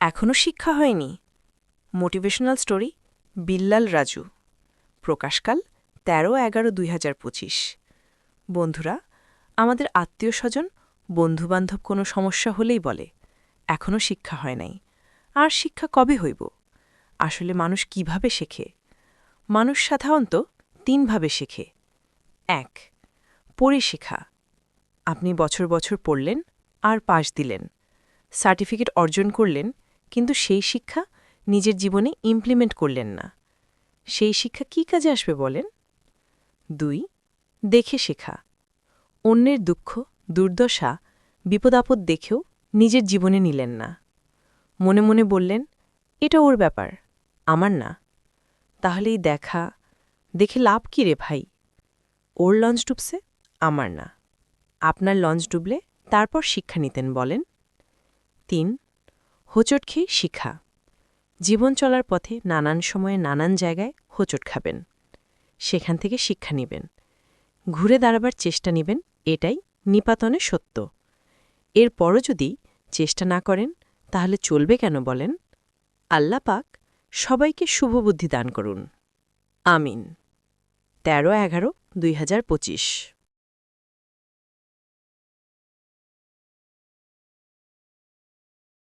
এখনও শিক্ষা হয়নি। Motivational story, Billal Raju. প্রকাশকাল, তেরো এগারো দুই বন্ধুরা, আমাদের আত্মীয় স্বজন, বন্ধুবান্ধব কোনো সমস্যা হলেই বলে এখনও শিক্ষা হয় নাই। আর শিক্ষা কবে হইব? আসলে মানুষ কীভাবে শেখে? মানুষ সাধারণত তিনভাবে শেখে। এক পড়ে শেখা আপনি বছর বছর পড়লেন আর পাশ দিলেন। সার্টিফিকেট অর্জন করলেন কিন্তু সেই শিক্ষা নিজের জীবনে ইমপ্লিমেন্ট করলেন না। সেই শিক্ষা কী কাজে আসবে বলেন? দুই, দেখে শেখা। অন্যের দুঃখ, দুর্দশা বিপদাপদ দেখেও নিজের জীবনে নিলেন না। মনে মনে বললেন, এটা ওর ব্যাপার, আমার না। তাহলেই দেখা, দেখে লাভ কী রে ভাই? ওর লঞ্চ ডুবছে, আমার না। আপনার লঞ্চ ডুবলে তারপর শিক্ষা নিতেন বলেন। তিন হোঁচট খেয়ে শিখা। জীবন চলার পথে নানান সময়ে নানান জায়গায় হোঁচট খাবেন। সেখান থেকে শিক্ষা নেবেন। ঘুরে দাঁড়াবার চেষ্টা নেবেন, এটাই নিপাতনে সত্য। এরপরও যদি চেষ্টা না করেন, তাহলে চলবে কেন বলেন? আল্লাহ পাক সবাইকে শুভবুদ্ধি দান করুন। আমিন। তেরো এগারো দুই